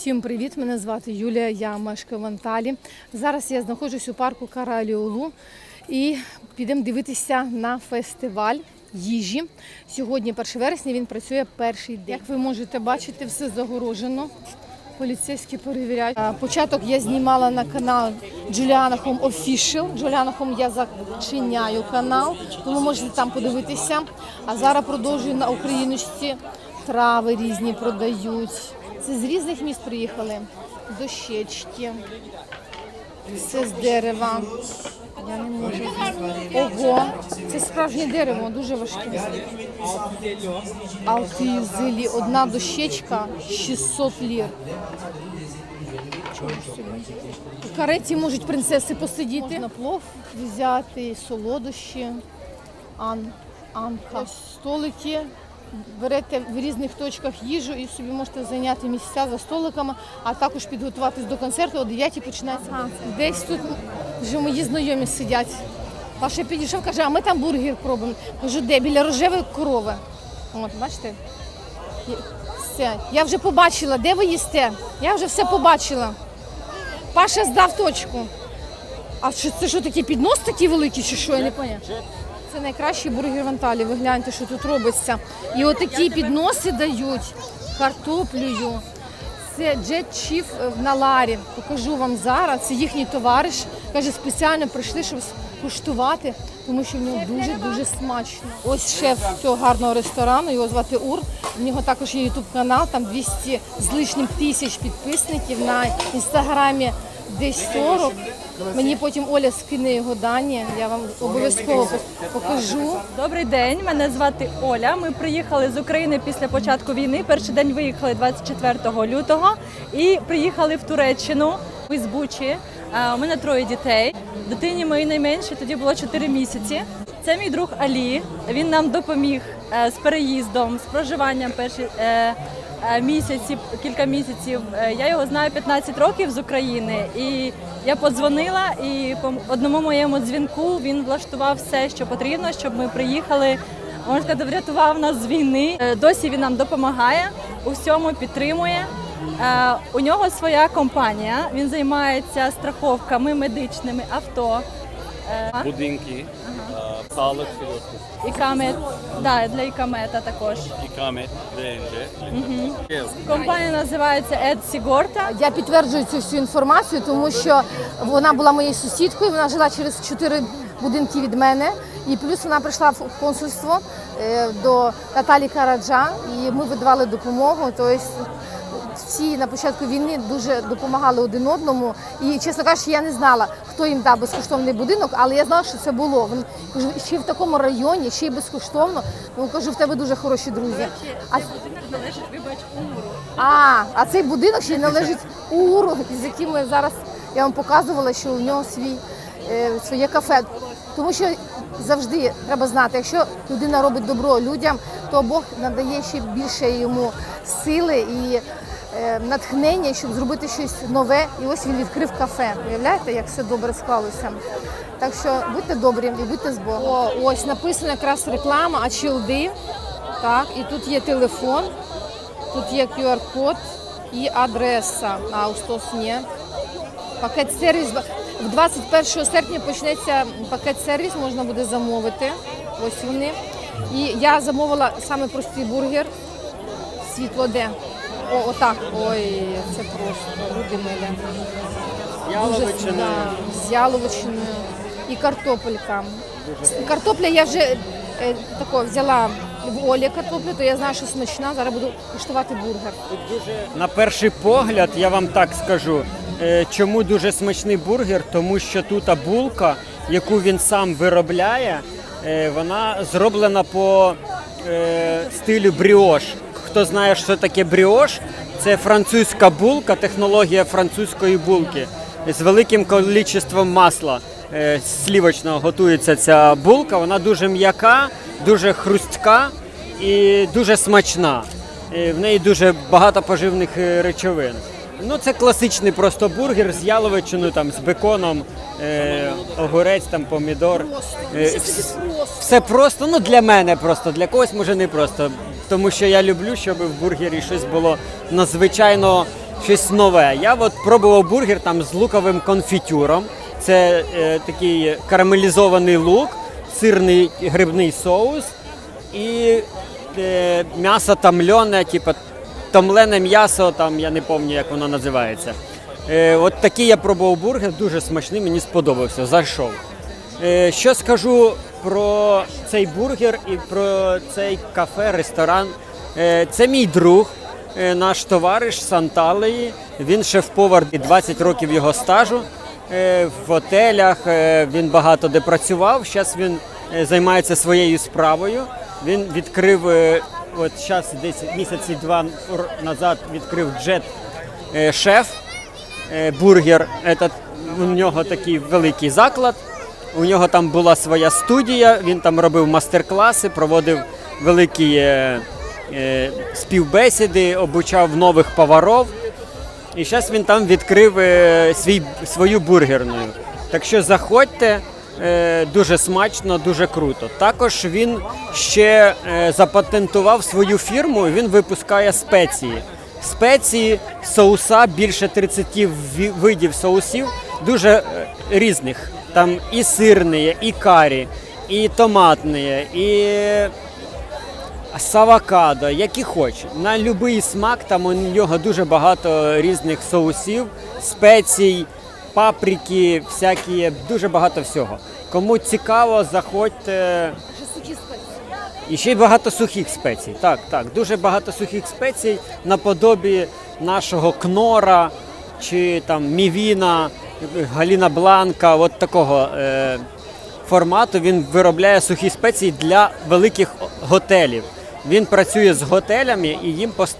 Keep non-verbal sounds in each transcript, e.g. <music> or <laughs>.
Всім привіт! Мене звати Юлія, я мешкаю в Анталі. Зараз я знаходжусь у парку Караліолу і підемо дивитися на фестиваль їжі. Сьогодні, 1 вересня, він працює перший день. Як ви можете бачити, все загорожено. Поліцейські перевіряють. Початок я знімала на канал Juliana Home Official. Juliana Home я зачиняю канал, тому можете там подивитися. А зараз продовжую на україночці. Трави різні продають. Це з різних міст приїхали. Дощечки. Все з дерева. Я не можу. Ого, це справжнє дерево, дуже важке. Алтиюзилі. Одна дощечка 600 лір. В кареті можуть принцеси посидіти. Можна плов взяти, солодощі, ан, анка. Столики. Берете в різних точках їжу і собі можете зайняти місця за столиками, а також підготуватись до концерту. О 9 починається. Ага. Десь тут вже мої знайомі сидять. Паша підійшов, каже, а ми там бургер пробуємо. Кажу, де? Біля рожевої корови. От, бачите? Все. Я вже побачила, де ви їсте. Я вже все побачила. Паша здав точку. А що це що такі піднос такі великі, чи що? Я не поняла. Це найкращий бургер в Анталії. Ви гляньте, що тут робиться. І отакі підноси дають картоплею. Це Jet Chief на Ларі. Покажу вам зараз. Це їхній товариш. Каже, спеціально прийшли, щоб куштувати, тому що в нього дуже-дуже смачно. Ось шеф цього гарного ресторану, його звати Ур. У нього також є ютуб канал, там 200 з лишнім тисяч підписників на інстаграмі десь 40. Мені потім Оля скине його дані, я вам обов'язково покажу. Добрий день, мене звати Оля. Ми приїхали з України після початку війни. Перший день виїхали 24 лютого і приїхали в Туреччину. Ми з Бучі. Е, У мене троє дітей. Дитині моїй найменшій тоді було 4 місяці. Це мій друг Алі. Він нам допоміг е, з переїздом, з проживанням перші е, місяці, кілька місяців. Е, Я його знаю 15 років з України, і я подзвонила, і по одному моєму дзвінку він влаштував все, що потрібно, щоб ми приїхали. Можна сказати, врятував нас з війни. Е, Досі він нам допомагає, у всьому підтримує. У нього своя компанія. Він займається страховками медичними авто. Budinki, e, sağlık sigortası, Ікамет, да, для ікамета також. ikamet, DNC. Компанія називається Ед Сігорта. Я підтверджую цю всю інформацію, тому що вона була моєю сусідкою, вона жила через чотири будинки від мене. І плюс вона прийшла в консульство е, до Наталі Караджа, і ми видавали допомогу. Тобто всі на початку війни дуже допомагали один одному. І, чесно кажучи, я не знала, хто їм дав безкоштовний будинок, але я знала, що це було. Вони кажу, ще в такому районі, ще й безкоштовно. Тому кажу, в тебе дуже хороші друзі. А будинок належить, вибач, Умру. а, а цей будинок ще й належить Уру, з яким ми зараз я вам показувала, що у нього свій е, своє кафе. Тому що завжди треба знати, якщо людина робить добро людям, то Бог надає ще більше йому сили і натхнення, щоб зробити щось нове. І ось він відкрив кафе. Уявляєте, як все добре склалося. Так що будьте добрі і будьте з Богом. О, ось написано якраз реклама, а чилди. Так, і тут є телефон. Тут є QR-код і адреса. А Аустос ні. Пакет сервіс. 21 серпня почнеться пакет сервіс, можна буде замовити. Ось вони. І я замовила саме простий бургер. Світло де? О, отак. Ой, це просто люди милі. Да, з яловичиною і картопелька. Картопля я вже е, тако взяла в Олі картоплю, то я знаю, що смачна. Зараз буду куштувати бургер. На перший погляд, я вам так скажу, е, чому дуже смачний бургер, тому що тут булка, яку він сам виробляє, е, вона зроблена по е, стилю бріош. Хто знає, що таке бріош, це французька булка, технологія французької булки з великим кількістю масла. е, Слівочного готується ця булка. Вона дуже м'яка, дуже хрустка і дуже смачна. В неї дуже багато поживних е, речовин. Ну, це класичний просто бургер з яловичиною, там, з беконом, е, огурець, там, помідор. Е, вс- все просто, ну для мене просто, для когось може не просто. Тому що я люблю, щоб в бургері щось було надзвичайно щось нове. Я от пробував бургер там з луковим конфітюром. Це е, такий карамелізований лук, сирний грибний соус і е, м'ясо томлене, типу томлене м'ясо, там я не пам'ятаю, як воно називається. Е, от такий я пробував бургер, дуже смачний, мені сподобався, зайшов. Е, що скажу про цей бургер і про цей кафе, ресторан. Е, це мій друг, е, наш товариш з Він шеф-повар 20 років його стажу. Е, в готелях він багато де працював. Зараз він займається своєю справою. Він відкрив от зараз десь місяці два назад відкрив джет шеф бургер. Этот, у нього такий великий заклад. У нього там була своя студія, він там робив мастер-класи, проводив великі е, е, співбесіди, обучав нових поваров. І зараз він там відкрив е, свій, свою бургерну. Так що заходьте, е, дуже смачно, дуже круто. Також він ще е, запатентував свою фірму, він випускає спеції. Спеції, соуса, більше 30 ві- видів соусів, дуже е, різних. Там і сирні, і карі, і томатні, і з авокадо, які хоч. На будь-який смак там у нього дуже багато різних соусів, спецій, паприки, всякі, дуже багато всього. Кому цікаво, заходьте. І ще й багато сухих спецій. Так, так, дуже багато сухих спецій наподобі нашого кнора чи там мівіна, галіна бланка, от такого е, формату. Він виробляє сухі спеції для великих готелів. Він працює з готелями і їм пос-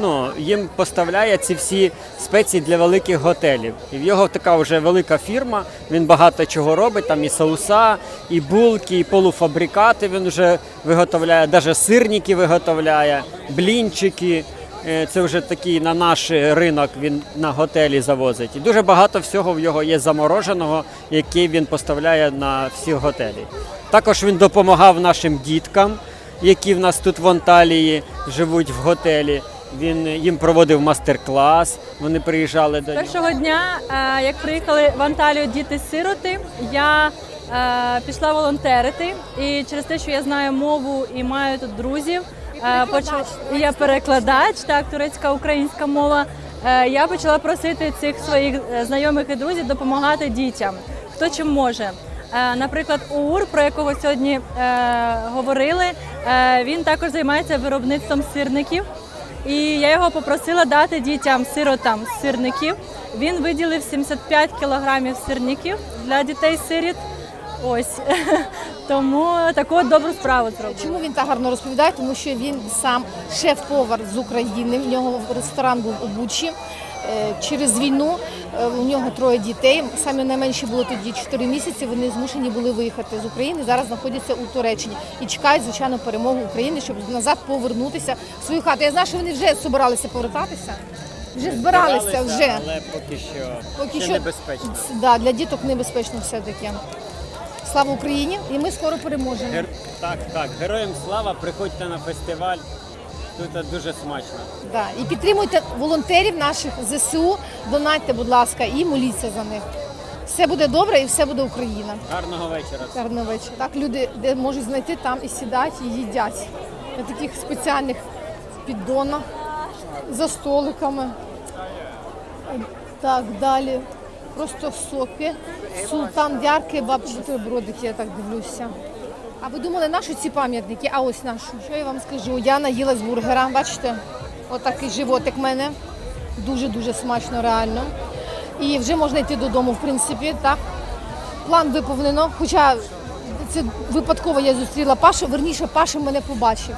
ну, їм поставляє ці всі спеції для великих готелів. І в його така вже велика фірма. Він багато чого робить. Там і соуса, і булки, і полуфабрикати. Він вже виготовляє, навіть сирники виготовляє, блінчики. Е, Це вже такий на наш ринок він на готелі завозить. І дуже багато всього в його є замороженого, який він поставляє на всі готелі. Також він допомагав нашим діткам, які в нас тут в Онталії живуть в готелі. Він їм проводив мастер-клас. Вони приїжджали до нього. Першого дня, е, як приїхали в Анталію діти-сироти, я е, пішла волонтерити. І через те, що я знаю мову і маю тут друзів, почала я перекладач, так, турецька українська мова. е, Я почала просити цих своїх е, знайомих і друзів допомагати дітям, хто чим може. Е, Наприклад, УР, про якого сьогодні е, говорили, е, він також займається виробництвом сирників. І я його попросила дати дітям сиротам сирників. Він виділив 75 кілограмів сирників для дітей-сиріт. Ось <laughs> тому таку добру справу зробив. Чому він так гарно розповідає? Тому що він сам шеф-повар з України. В нього ресторан був у Бучі. Е, Через війну е, у нього троє дітей. Самі найменші було тоді 4 місяці. Вони змушені були виїхати з України. Зараз знаходяться у Туреччині і чекають звичайно перемогу України, щоб назад повернутися в свою хату. Я знаю, що вони вже збиралися повертатися. Вже збиралися вже. але поки що, Поки ще що небезпечно. Да, для діток небезпечно все таки. Слава Україні! І ми скоро переможемо. Гер... Так, так, героям слава, приходьте на фестиваль. Тут дуже смачно. Да. І підтримуйте волонтерів наших ЗСУ, донатьте, будь ласка, і моліться за них. Все буде добре і все буде Україна. Гарного вечора. Гарного вечора. Так люди, де можуть знайти, там і сідають, і їдять. На таких спеціальних піддонах, за столиками. Так, далі. Просто соки. Султан Дярки, бутербродики, я так дивлюся. А ви думали, наші ці пам'ятники? А ось нашу. Що я вам скажу? Я наїлась бургера, бачите? Отакий животик в мене. Дуже-дуже смачно, реально. І вже можна йти додому, в принципі, так. План виповнено. Хоча це випадково я зустріла Пашу, верніше Паша мене побачив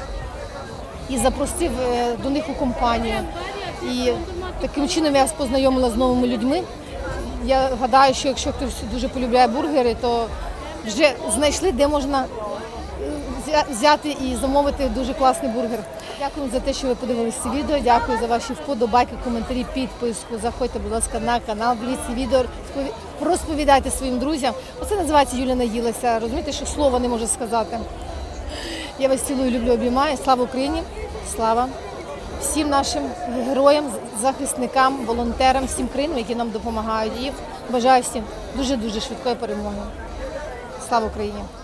і запросив е, до них у компанію. І таким чином я познайомила з новими людьми. Я гадаю, що якщо хтось дуже полюбляє бургери, то вже знайшли, де можна е, взяти і замовити дуже класний бургер. Дякую за те, що ви подивилися це відео. Дякую за ваші вподобайки, коментарі, підписку. Заходьте, будь ласка, на канал, дивіться відео, розповідайте своїм друзям. Оце називається Юля наїлася. Розумієте, що слова не може сказати. Я вас цілую, люблю, обіймаю. Слава Україні! Слава всім нашим героям, захисникам, волонтерам, всім країнам, які нам допомагають. І бажаю всім дуже дуже швидкої перемоги. Слава Україні!